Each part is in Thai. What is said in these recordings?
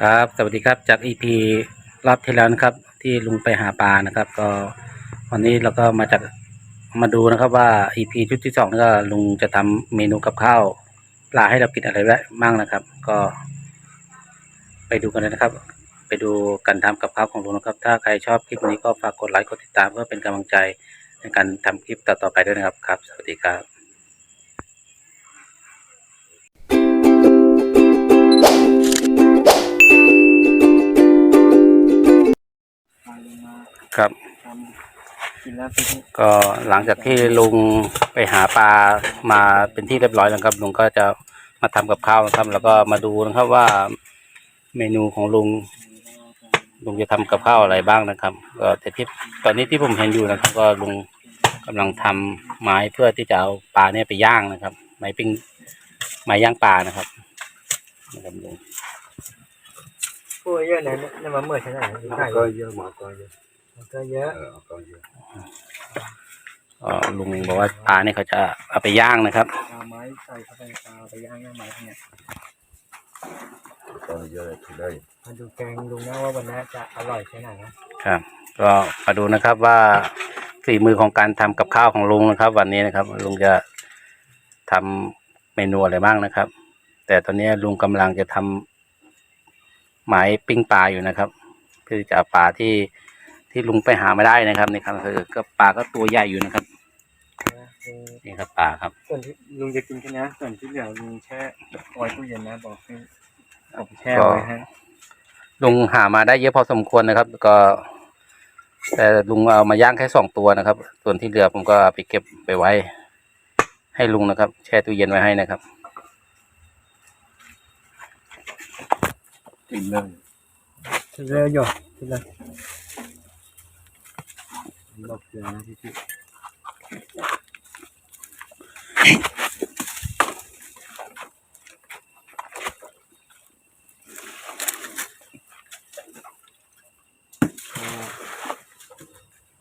ครับ สวัสดีครับจากอีพีรอบที่แล้วนะครับ ที่ลุงไปหาปลานะครับ ก็วันนี้เราก็มาจากมาดูนะครับว่าอีพีชุดที่สองนี่ก็ลุงจะทำเมนูกับข้าวปลาให้เรากินอะไรบ้างนะครับ ก็ ไปดูกันเลยนะครับ ไปดูการทำกับข้าวของลุงนะครับ ถ้าใครชอบคลิปนี้ก็ฝากกดไลค์กดติดตามเพื่อเป็นกำลังใจในการทำคลิปต่อๆไปด้วยนะครับครับ สวัสดีครับ ครับกินแล้วเป็นก็หลังจากที่ลุงไปหาปลามาเป็นที่เรียบร้อยแล้วครับ ลุงก็จะมาทำกับข้าวนะครับ แล้วก็มาดูนะครับว่าเมนูของลุงลุงจะทำกับข้าวอะไรบ้างนะครับก็แต่ที่ตอนนี้ที่ผมเห็นอยู่นะครับ ก็ลุงกำลังทำไม้เพื่อที่จะเอาปลาเนี่ยไปย่างนะครับ ไม้ปิ้งไม้ย่างปลานะครับนะครับลุงพูดเยอะนะเนี่ยมาเมื่อใช่ไหมดูได้ก็เยอะหมาก็เยอะมัน ก็เยอะเออก็เยอะก็ลุงบอกว่าปลาเนี่ยเขาจะเอาไปย่างนะครับเอาไม้ใส่เข้าไปเอาไปย่างย่างไม้เนี่ยก็เยอะเลยได้มาดูแกงดูนะว่าวันนี้จะอร่อยแค่ไหนนะครับ ก็มาดูนะครับว่าฝีมือของการทำกับข้าวของลุงนะครับ วันนี้นะครับ ลุงจะทำเมนูอะไรบ้างนะครับ แต่ตอนนี้ลุงกำลังจะทำหมายปิ้งปลาอยู่นะครับ เพื่อจะเอาปลาที่ ที่ลุงไปหาไม่ได้นะครับนี่ครับคือก็ปลาก็ตัวใหญ่อยู่นะครับลุงนี่ครับปลาครับ ส่วนที่ลุงจะกินแค่นี้ส่วนที่เหลือลุงแช่ไว้ตู้เย็นนะบอกให้เอาไปแช่ไว้ให้ลุงหามาได้เยอะพอสมควรนะครับ ก็ แต่ลุงเอามาย่างแค่สองตัวนะครับ ส่วนที่เหลือผมก็เอาไปเก็บไปไว้ ให้ลุงนะครับ แช่ตู้เย็นไว้ให้นะครับกินเลยทีเลยหยดทีเลย บอกเกลือนะพี่พี่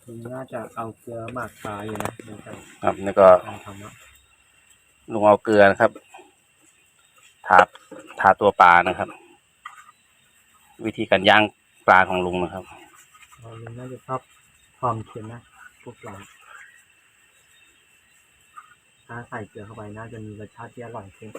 ลุงน่าจะเอาเกลือหมักปลาอยู่นะลุงจะครับแล้วก็ลองทำอะลุงเอาเกลือนะครับ ทาทาตัวปลานะครับ วิธีการย่างปลาของลุงนะครับ เราลุงน่าจะชอบ ความเค็มนะพวกเราถ้าใส่เกลือเข้าไปน่าจะมีรสชาติที่อร่อยขึ้น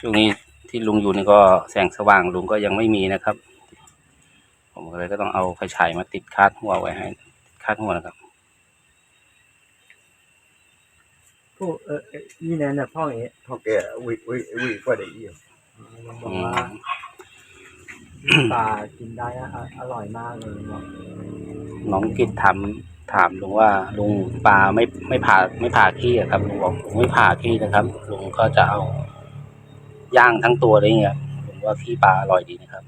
ช่วงนี้ที่ลุงอยู่นี่ก็แสงสว่างลุงก็ยังไม่มีนะครับ ก็เลยก็ต้องเอาไฟฉายมาติดคาดหัวไว้ให้คาดหัวนะครับผู้เออเอ่อนี่แน่เนี่ยพ่อเอ๋พอแกวิวิวิก็ได้เยี่ยมลุงบอกว่าปลากินได้อะอร่อยมากเลยบอกน้องกิดถามถามลุงว่าลุงปลาไม่ไม่ผ่าไม่ผ่าขี้อะครับลุงบอกลุงไม่ผ่าขี้นะครับลุงก็จะเอาย่างทั้งตัวเลยเนี่ยลุงว่าขี้ปลาอร่อยดีนะครับ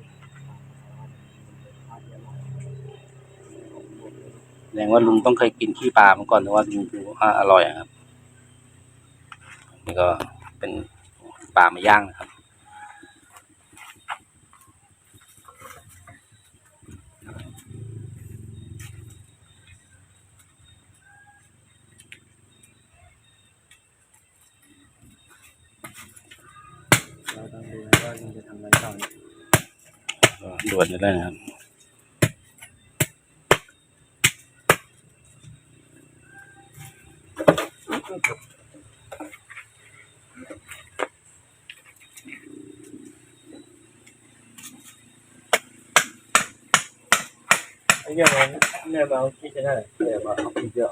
ดงว่าลุงต้องเคยกินขี้ปลามาก่อนแต่ว่าลุงดูว่าอร่อยอะครับ นี่ก็เป็นปลามาย่างนะครับเราต้องดูนะว่าลุงจะทำอะไรต่อเนี่ยก็ด่วนไปเลยนะครับ ไอ้เนี่ยมันเนี่ยเราคิดจะได้เหรอแต่ว่าเอาไปเยอะ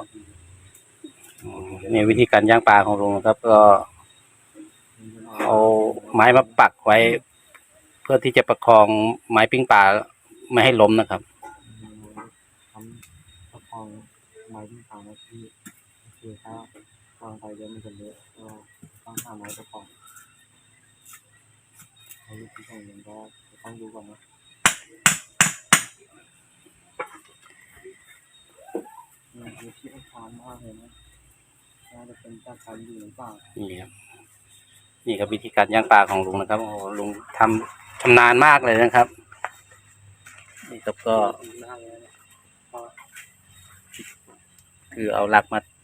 อ๋อนี่ยวิธีการย่างปลาของลุงนะครับ ก็ เอาไม้มาปักไว้ เพื่อที่จะประคองไม้ปิ้งปลาไม่ให้ล้มนะครับ ทำประคองไม้ที่ตามไว้ที่คือถ้าวางไป เดี๋ยวมันจะเลอะก็ต้องหาไม้ประคองไอ้วิธีของมันก็ต้องดูก่อนนะเนี่ยดูที่มันช้ามากเลยนะน่าจะเป็นจากการอยู่หรือเปล่านี่ครับนี่ครับวิธีการย่างปลาของลุงนะครับโอ้โหลุงทชำนาญมากเลยนะครับนี่ครับก็ คือเอาหลักมาตัก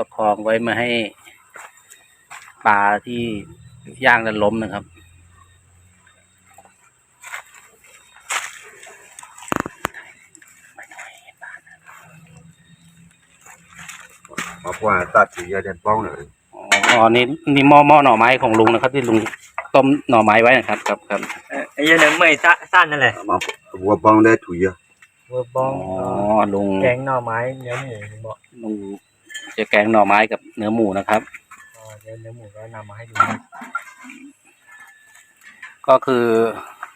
ประคองไว้มาให้ปลาที่ย่างแล้วล้มนะครับมาพวกตัดสีเด่นป้องเลยอ๋อนี่นี่หม้อหม้อหน่อไม้ของลุงนะครับ ที่ลุงต้มหน่อไม้ไว้นะครับครับครับเอ่อไอ้เหี้ยังเมื่อยซะสั้นนั่นแหละมาวัวป้องได้ถุยอะเวอร์บอ๋ออลุงแกงหน่อไม้เนื้อหมูบอก ลุง จะแกงหน่อไม้กับเนื้อหมูนะครับอ๋อเดี๋ยวเนื้อหมูก็นำมาให้ดูก็คือ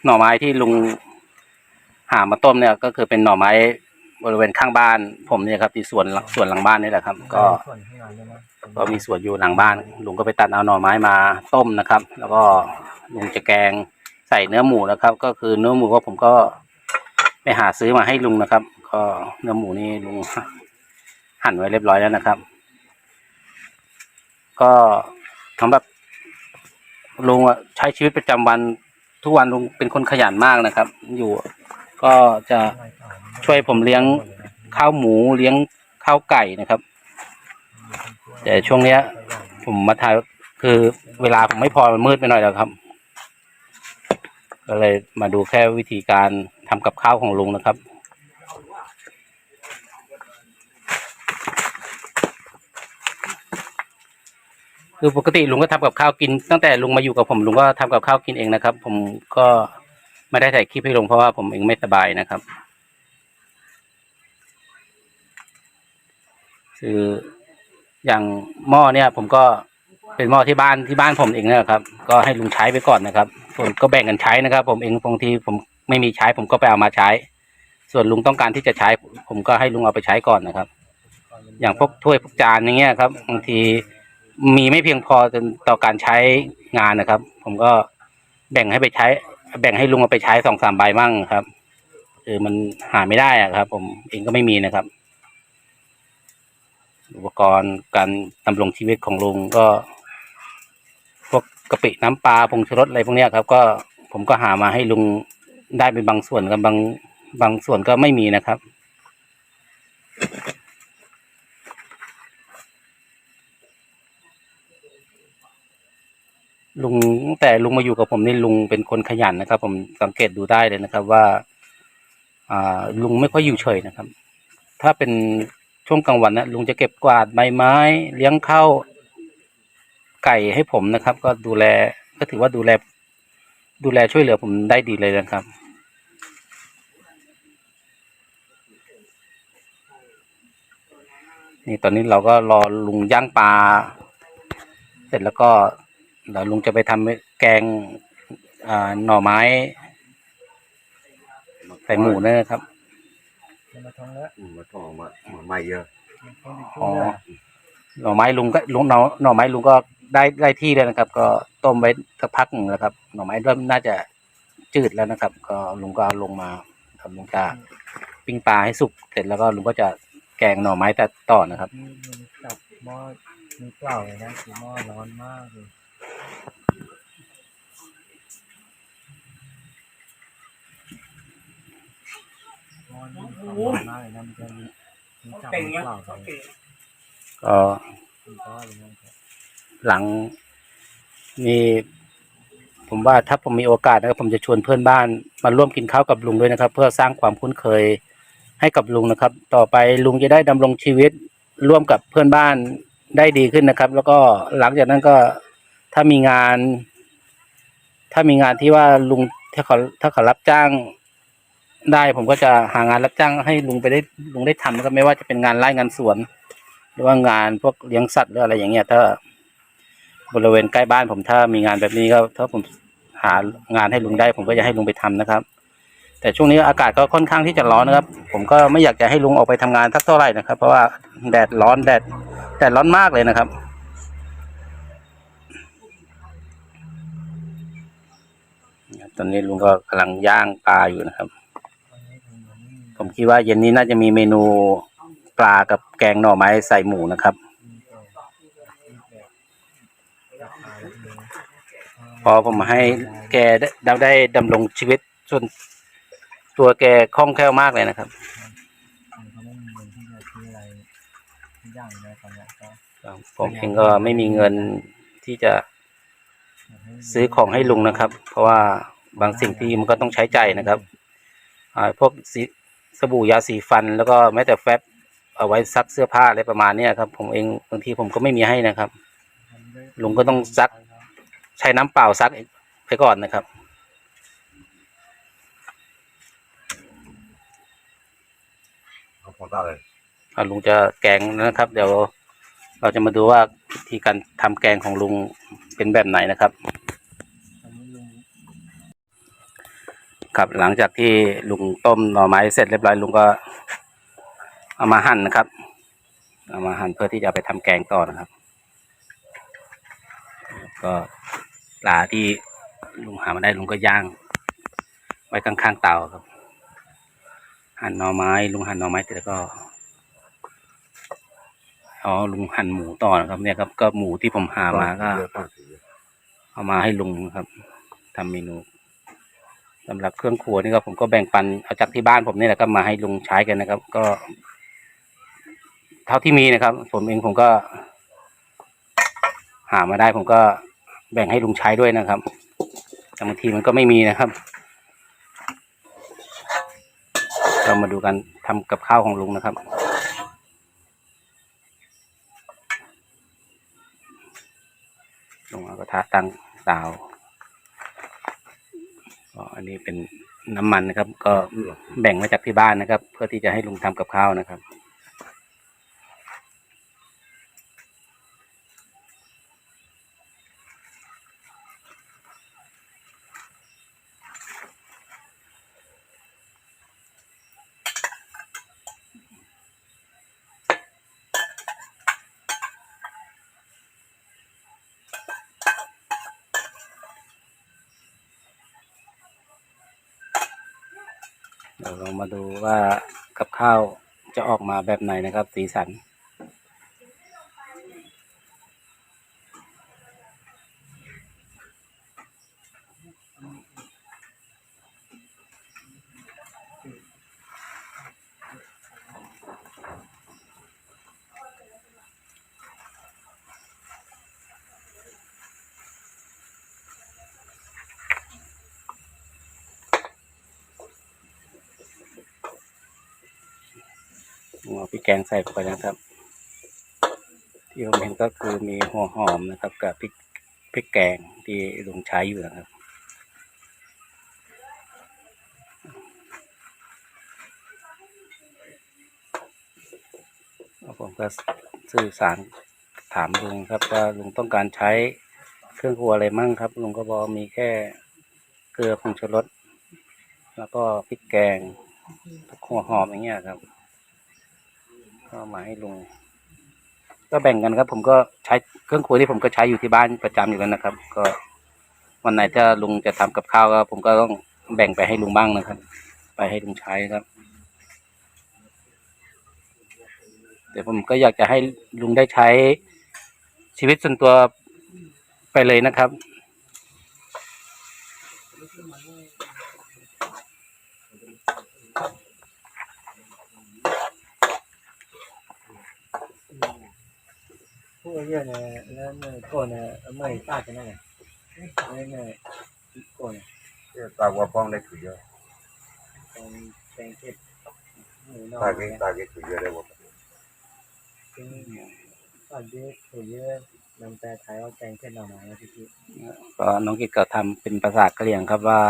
หน่อไม้ที่ลุงหามาต้มเนี่ย ก็คือเป็นหน่อไม้บริเวณข้างบ้าน ผมเนี่ยครับที่สวนสวนหลังบ้านนี่แหละครับ ก็สวนข้างหลังด้วยนะก็มีสวนอยู่หลังบ้าน ลุงก็ไปตัดเอาหน่อไม้มาต้มนะครับ แล้วก็ลุงจะแกงใส่เนื้อหมูนะครับ ก็คือเนื้อหมูก็ผมก็ไปหาซื้อมาให้ลุงนะครับ ก็เนื้อหมูนี่ลุง หั่นไว้เรียบร้อยแล้วนะครับ ก็สำหรับลุงใช้ชีวิตประจำวันทุกวันลุงเป็นคนขยันมากนะครับ อยู่ก็จะช่วยผมเลี้ยงข้าวหมูเลี้ยงข้าวไก่นะครับ แต่ช่วงเนี้ย ผมมาถ่ายคือเวลาผมไม่พอมันมืดไปหน่อยแล้วครับ ก็เลยมาดูแค่วิธีการทำกับข้าวของลุงนะครับ คือปกติลุงก็ทำกับข้าวกิน ตั้งแต่ลุงมาอยู่กับผมลุงก็ทำกับข้าวกินเองนะครับ ผมก็ไม่ได้ถ่ายคลิปให้ลงเพราะว่าผมเองไม่สบายนะครับ คืออย่างหม้อเนี่ย ผมก็เป็นหม้อที่บ้านที่บ้านผมเองนะครับ ก็ให้ลุงใช้ไปก่อนนะครับผมก็แบ่งกันใช้นะครับ ผมเองบางทีผมไม่มีใช้ ผมก็ไปเอามาใช้ ส่วนลุงต้องการที่จะใช้ ผมก็ให้ลุงเอาไปใช้ก่อนนะครับ อย่างพวกถ้วยพวกจานอย่างเงี้ยครับบางที มีไม่เพียงพอจนต่อการใช้งานนะครับ ผมก็แบ่งให้ไปใช้ แบ่งให้ลุงเอาไปใช้สองสามใบมั่งครับคือมันหาไม่ได้อะครับ ผมเองก็ไม่มีนะครับ อุปกรณ์การดำรงชีวิตของลุงก็ พวกกะปิน้ำปลาผงชูรสอะไรพวกเนี้ยครับ ก็ผมก็หามาให้ลุงได้เป็นบางส่วนกับบางบางส่วนก็ไม่มีนะครับ ลุงตั้งแต่ลุงมาอยู่กับผมนี่ลุงเป็นคนขยันนะครับ ผมสังเกตดูได้เลยนะครับ ว่า อ่า ลุงไม่ค่อยอยู่เฉยนะครับ ถ้าเป็นช่วงกลางวันนะลุงจะเก็บกวาดใบไม้ เลี้ยงข้าวไก่ให้ผมนะครับ ก็ดูแลก็ถือว่าดูแล ดูแลช่วยเหลือผมได้ดีเลยนะครับนี่ตอนนี้เราก็รอลุงย่างปลาเสร็จแล้วก็ เดี๋ยวลุงจะไปทำแกงอ่าหน่อไม้ใส่หมูนะครับมาท้องแล้วมาทองมามาไม่เยอะอ๋อหน่อไม้ลุงก็ลุงหน่อหน่อไม้ลุงก็ได้ได้ที่แล้วนะครับ ก็ต้มไว้สักพักหนึ่งแล้วครับ หน่อไม้เริ่มน่าจะจืดแล้วนะครับ ก็ลุงก็เอาลงมาครับลุงจะปิ้งปลาให้สุกเสร็จแล้วก็ลุงก็จะแกงหน่อไม้แต่ต่อนะครับนี่มันจับหม้อมีเปล่าเลยนะคือหม้อร้อนมากเลย หม้อนี่ร้อนมากเลยนะมันจะมีมีจับมีเปล่าเลยก็มีก้อนเลยนะครับหลังมีผมว่าถ้าผมมีโอกาสนะครับผมจะชวนเพื่อนบ้านมาร่วมกินข้าวกับลุงด้วยนะครับ เพื่อสร้างความคุ้นเคยให้กับลุงนะครับ ต่อไปลุงจะได้ดำรงชีวิตร่วมกับเพื่อนบ้านได้ดีขึ้นนะครับ แล้วก็หลังจากนั้นก็ ถ้ามีงาน ถ้ามีงานที่ว่าลุงถ้าเขาถ้าเขารับจ้างได้ผมก็จะหางานรับจ้างให้ลุงไปได้ลุงได้ทำนะครับไม่ว่าจะเป็นงานไร่งานสวน หรือว่างานพวกเลี้ยงสัตว์หรืออะไรอย่างเงี้ยถ้าบริเวณใกล้บ้านผมถ้ามีงานแบบนี้ก็ถ้าผมหางานให้ลุงได้ ผมก็จะให้ลุงไปทำนะครับ แต่ช่วงนี้อากาศก็ค่อนข้างที่จะร้อนนะครับ ผมก็ไม่อยากจะให้ลุงออกไปทำงานสักเท่าไหร่นะครับ เพราะว่าแดดร้อนแดดแดดร้อนมากเลยนะครับ ตอนนี้ลุงก็กำลังย่างปลาอยู่นะครับ ผมคิดว่าเย็นนี้น่าจะมีเมนูปลากับแกงหน่อไม้ใส่หมูนะครับมีแต่มีแต่ราคาแล้วเลยอ่าพอผมให้แกได้ได้ดำรงชีวิตส่วนตัวแกคล่องแคล่วมากเลยนะครับผมเองก็ไม่มีเงินที่จะซื้อของให้ลุงนะครับ เพราะว่า บางสิ่งที่มันก็ต้องใช้ใจายนะครับอ่าพวกสีสบู่ยาสีฟัน แล้วก็แม้แต่แฟบเอาไว้ซักเสื้อผ้าอะไรประมาณเนี้ยครับ ผมเองบางทีผมก็ไม่มีให้นะครับลุงก็ต้องซักใช้น้ำเปล่าซักไปก่อนนะครับ เอาของตาเลยอ่าลุงจะแกงนะครับ เดี๋ยวเราจะมาดูว่าวิธีการทำแกงของลุงเป็นแบบไหนนะครับ ครับหลังจากที่ลุงต้มหน่อไม้เสร็จเรียบร้อยลุงก็เอามาหั่นนะครับ เอามาหั่นเพื่อที่จะไปทำแกงต่อนะครับ ก็ปลาที่ลุงหามาได้ลุงก็ย่าง ไว้ข้างๆเตาครับ หั่นหน่อไม้ ลุงหั่นหน่อไม้เสร็จแล้วก็อ๋อลุงหั่นหมูต่อนะครับ เนี่ยครับก็หมูที่ผมหามาก็ เอะตั้งสีเอามาให้ลุงครับทำเมนู สำหรับเครื่องครัวนี่ก็ผมก็แบ่งปันเอาจากที่บ้านผมนี่แหละก็มาให้ลุงใช้กันนะครับ ก็ เท่าที่มีนะครับ ผมเองผมก็ หามาได้ผมก็แบ่งให้ลุงใช้ด้วยนะครับ แต่บางทีมันก็ไม่มีนะครับ เรามาดูกันทำกับข้าวของลุงนะครับลุงเอากระทะตั้งเตา ก็อันนี้เป็นน้ำมันนะครับ ก็แบ่งมาจากที่บ้านนะครับ เพื่อที่จะให้ลุงทำกับข้าวนะครับ มาแบบไหนนะครับ สีสัน เอาพริกแกงใส่เข้าไปนะครับ ที่ผมเห็นก็คือมีหัวหอมนะครับ กับพริกพริกแกงที่ลุงใช้อยู่นะครับผมก็สื่อสารถามลุงครับว่าลุงต้องการใช้เครื่องครัวอะไรมั่งครับลุงก็บอกมีแค่เกลือผงชูรสแล้วก็พริกแกงหัวหอมอย่างเงี้ยครับ ก็มาให้ลุง ก็แบ่งกันครับ ผมก็ใช้เครื่องครัวที่ผมก็ใช้อยู่ที่บ้านประจำอยู่แล้วนะครับ ก็วันไหนถ้าลุงจะทำกับข้าวก็ผมก็ต้องแบ่งไปให้ลุงบ้างนะครับ ไปให้ลุงใช้ครับเดี๋ยวผมก็อยากจะให้ลุงได้ใช้ชีวิตส่วนตัวไปเลยนะครับ เยอะเนี่ยแล้วเนี่ยก่อนเนี่ยไม่ทรากันแน่เนี่ยเนี่ยก่อนเตาว่าป้องได้คือเยอะเป็นแกเผ็ดหมูนอตาเก็ตาเก็คือเยอะได้หมดตอนที่ถูเยอะมันแปลไทยว่าแกงเผ็ดหน่อไม้นะพี่พี่ก็น้องกิจก็ทำเป็นภาษากะเหรี่ยงครับว่า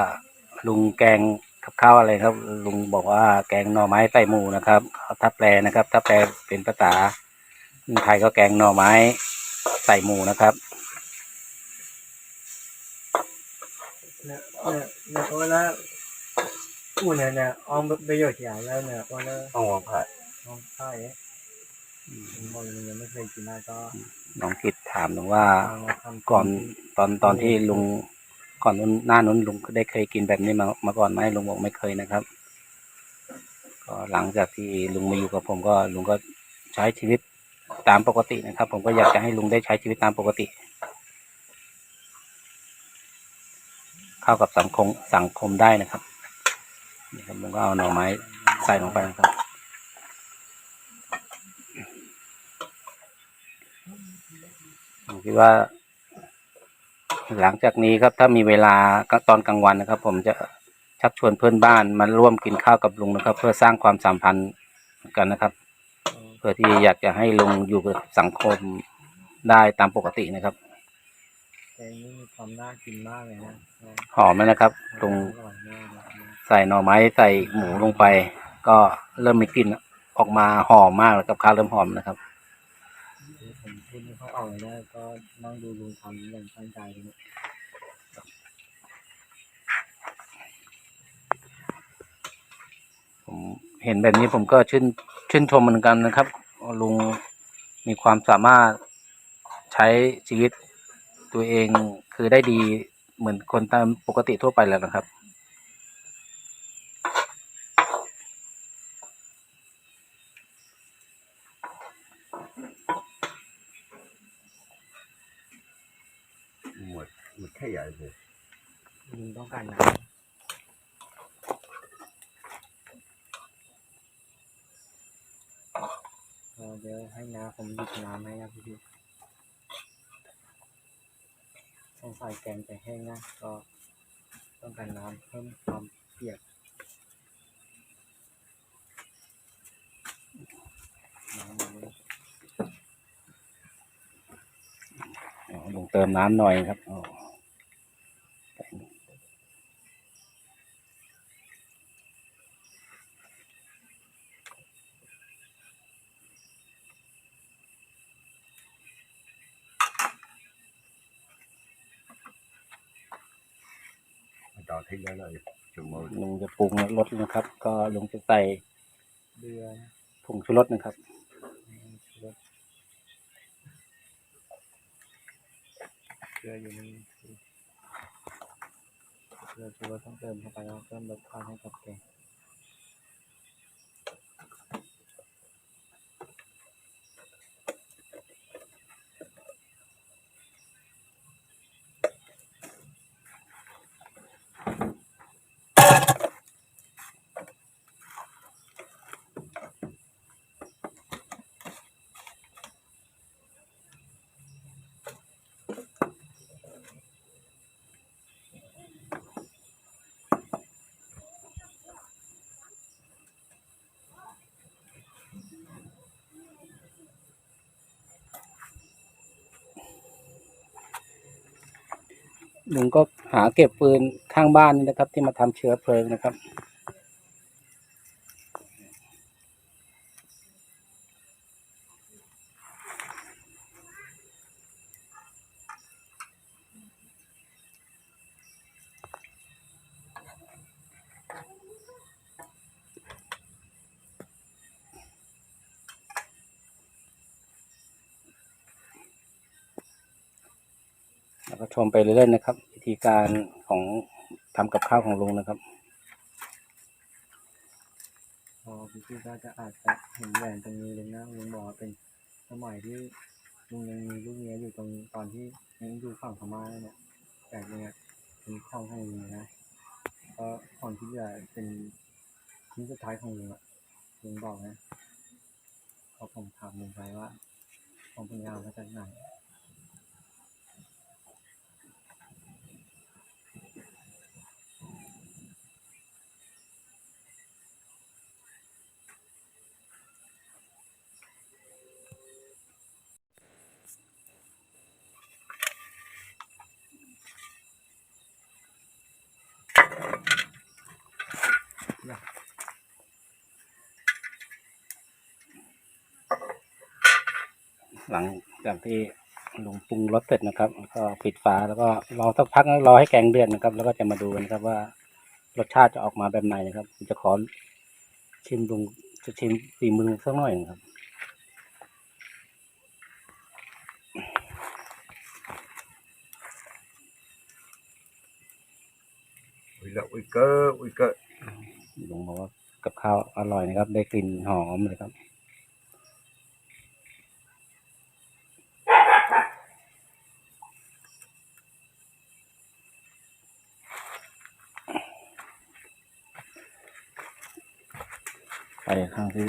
ลุงแกงกับข้าวอะไรครับ ลุงบอกว่าแกงหน่อไม้ใส่หมูนะครับถ้าแปลนะครับถ้าแปลเป็นภาษา ไทยก็แกงหน่อไม้ใส่หมูนะครับเนี่ยเนี่ยเนี่ยเพราะว่าอู้เนี่ยเนี่ยออมประโยชน์อย่างแล้วเนี่ยเพราะว่าต้องวางผ่าออมข้าวเอ๊ะผมบอกเลยยังไม่เคยกินนะก็น้องกิจถามลุงว่าก่อนตอนตอนที่ลุงก่อนนู้นหน้านู้นลุงได้เคยกินแบบนี้มามาก่อนไหมลุงบอกไม่เคยนะครับ ก็หลังจากที่ลุงมาอยู่กับผมก็ลุงก็ใช้ชีวิต ตามปกตินะครับ ผมก็อยากจะให้ลุงได้ใช้ชีวิตตามปกติ เข้ากับสังคมสังคมได้นะครับนี่ครับลุงก็เอาหน่อไม้ใส่ลงไปนะครับผมคิดว่า หลังจากนี้ครับถ้ามีเวลาตอนกลางวันนะครับ ผมจะชักชวนเพื่อนบ้านมาร่วมกินข้าวกับลุงนะครับ เพื่อสร้างความสัมพันธ์กันนะครับ พื่อที่อยากจะให้ลุงอยู่กับสังคมได้ตามปกตินะครับแกงนี่มีความน่ากินมากเลยนะหอมแล้วนะครับลุงอร่อยมากเลยนะใส่หน่อไม้ใส่หมูลงไป ก็เริ่มมีกลิ่นออกมาหอมมากแล้วกับข้าวเริ่มหอมนะครับคือผมพูดไม่ค่อยออกเลยนะก็นั่งดูลุงทำอย่างตั้งใจเลยเนี่ยผมเห็นแบบนี้ผมก็ชื่น ชื่นชมเหมือนกันนะครับลุงมีความสามารถใช้ชีวิตตัวเองคือได้ดีเหมือนคนตามปกติทั่วไปแล้วนะครับ เติมน้ำหน่อยครับอ๋อต่อที่แล้วเลยชั่วโมงลุงจะปรุงรสนะครับ ก็ลุงจะใส่เดือนะผงชูรสนะครับ เกลืออยู่ในเก ลุงก็หาเก็บฟืนข้างบ้านนี่นะครับ ที่มาทำเชื้อเพลิงนะครับ แล้วก็ชมไปเรื่อยๆนะครับ วิธีการของทำกับข้าวของลุงนะครับพอพี่พี่ก็จะอาจจะเห็นแหวนตรงนี้เลยนะลุงบอกเป็นสมัยที่ลุงยังมีลูกเมียอยู่ตรงตอนที่ยังอยู่ฝั่งพม่าเนี่ยแต่เนี่ยเป็นช่องให้ลุงเลยนะก็ก่อนที่จะเป็นชิ้นสุดท้ายของลุงอะลุงบอกนะพอผมถามลุงไปว่าของปัญญามาจากไหน หลังจากที่ลุงปรุงรสเสร็จนะครับ แล้วก็ปิดฝาแล้วก็รอสักพักแล้วรอให้แกงเดือดนะครับ แล้วก็จะมาดูกันนะครับว่ารสชาติจะออกมาแบบไหนนะครับผมจะขอชิมลุงจะชิมฝีมือสักหน่อยนะครับอุ้ยละอุ้ยเกออุ้ยเกอลุงบอกว่ากับข้าวอร่อยนะครับ ได้กลิ่นหอมเลยครับ ข้างที่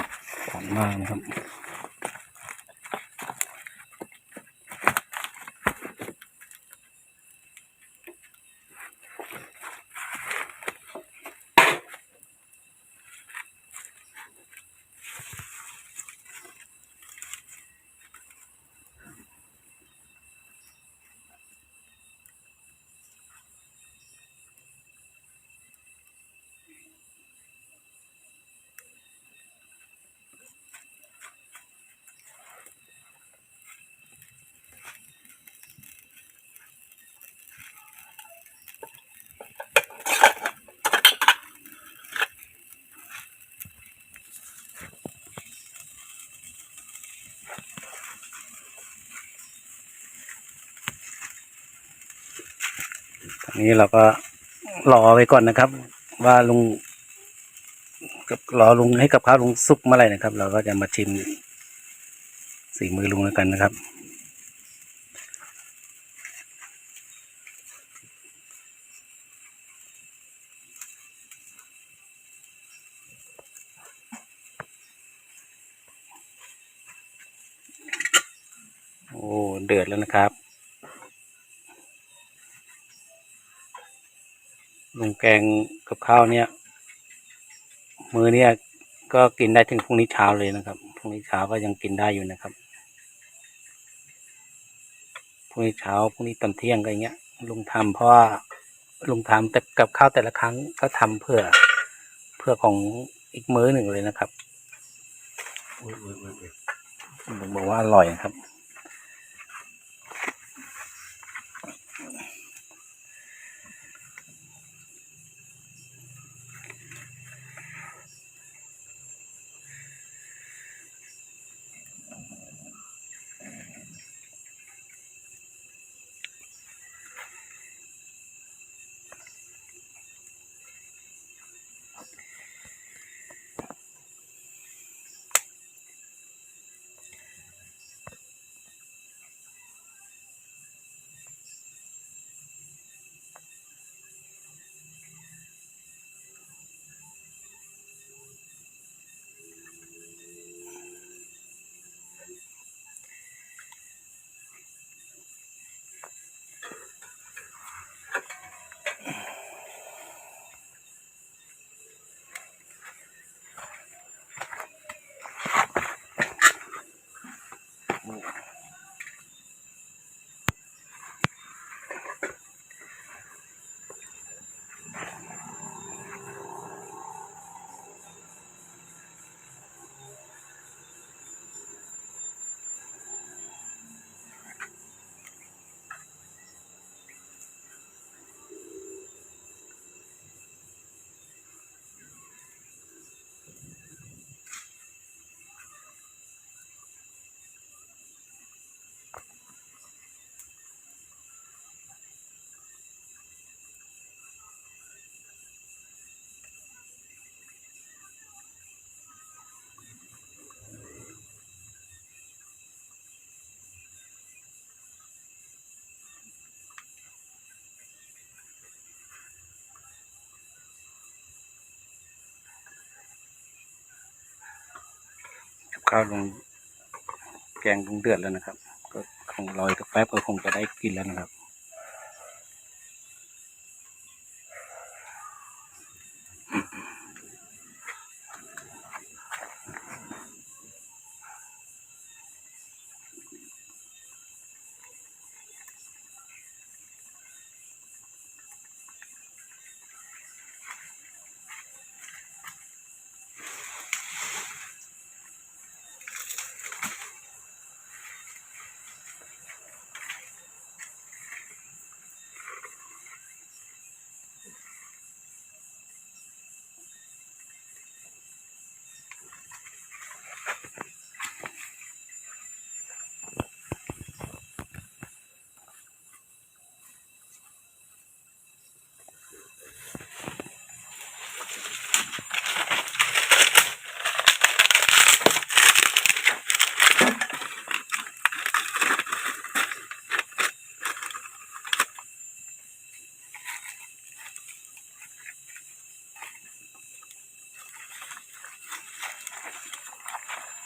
ก่อนมากนะครับ นี้เราก็รอไว้ก่อนนะครับ ว่าลุงกับรอลุงให้กับข้าวลุงซุกเมื่อไหร่นะครับ เราก็จะมาชิมสีมือลุงแล้วกันนะครับ โอ้เดือดแล้วนะครับ ลุง แกงกับข้าวเนี่ย มือเนี่ยก็กินได้ถึงพรุ่งนี้เช้าเลยนะครับ พรุ่งนี้เช้าก็ยังกินได้อยู่นะครับ พรุ่งนี้เช้า พรุ่งนี้ตอนเที่ยงก็อย่างเงี้ย ลุงทำเพราะว่าลุงทำแต่กับข้าวแต่ละครั้งก็ทำเพื่อ เพื่อของอีกมื้อหนึ่งเลยนะครับอุ้ยอุ้ยอุ้ยอุ้ยลุงบอกว่าอร่อยนะครับ ข้าวลงแกงลงเดือดแล้วนะครับ ก็คงลออีกแป๊บก็คงจะได้กินแล้วนะครับ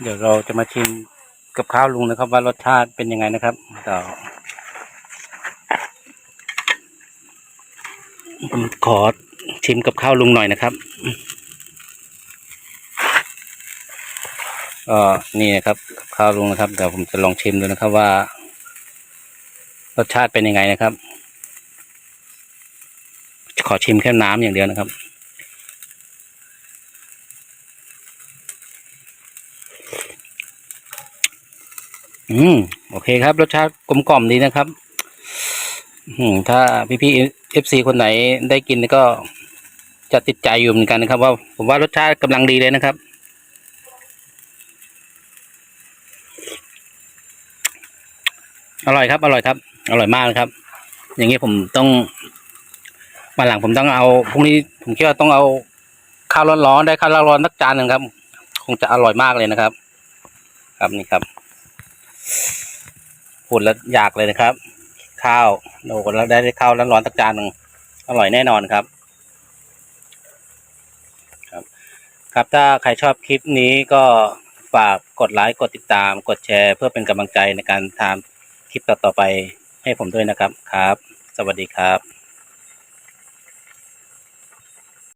เดี๋ยวเราจะมาชิมกับข้าวลุงนะครับ ว่ารสชาติเป็นยังไงนะครับต่อขอชิมกับข้าวลุงหน่อยนะครับก็นี่นะครับกับข้าวลุงนะครับเดี๋ยวผมจะลองชิมดูนะครับว่า รสชาติเป็นยังไงนะครับ ขอชิมแค่น้ำอย่างเดียวนะครับ อืมโอเคครับ รสชาติกลมกล่อมดีนะครับ อืมถ้าพี่พี่เอฟซีคนไหนได้กินก็จะติดใจอยู่เหมือนกันนะครับ ว่าผมว่ารสชาติกำลังดีเลยนะครับ อร่อยครับ อร่อยครับ อร่อยมากนะครับ อย่างนี้ผมต้องมาหลังผมต้องเอาพรุ่งนี้ผมคิดว่าต้องเอาข้าวร้อนๆได้ข้าวร้อนๆสักจานหนึ่งครับ คงจะอร่อยมากเลยนะครับ ครับนี่ครับ พูดแล้วอยากเลยนะครับ ข้าวโอ้แล้วได้ข้าวร้อนๆตักจานหนึ่งอร่อยแน่นอนครับ ครับ ครับถ้าใครชอบคลิปนี้ก็ฝากกดไลค์กดติดตาม กดแชร์ เพื่อเป็นกำลังใจในการทำคลิปต่อๆไปให้ผมด้วยนะครับครับ สวัสดีครับ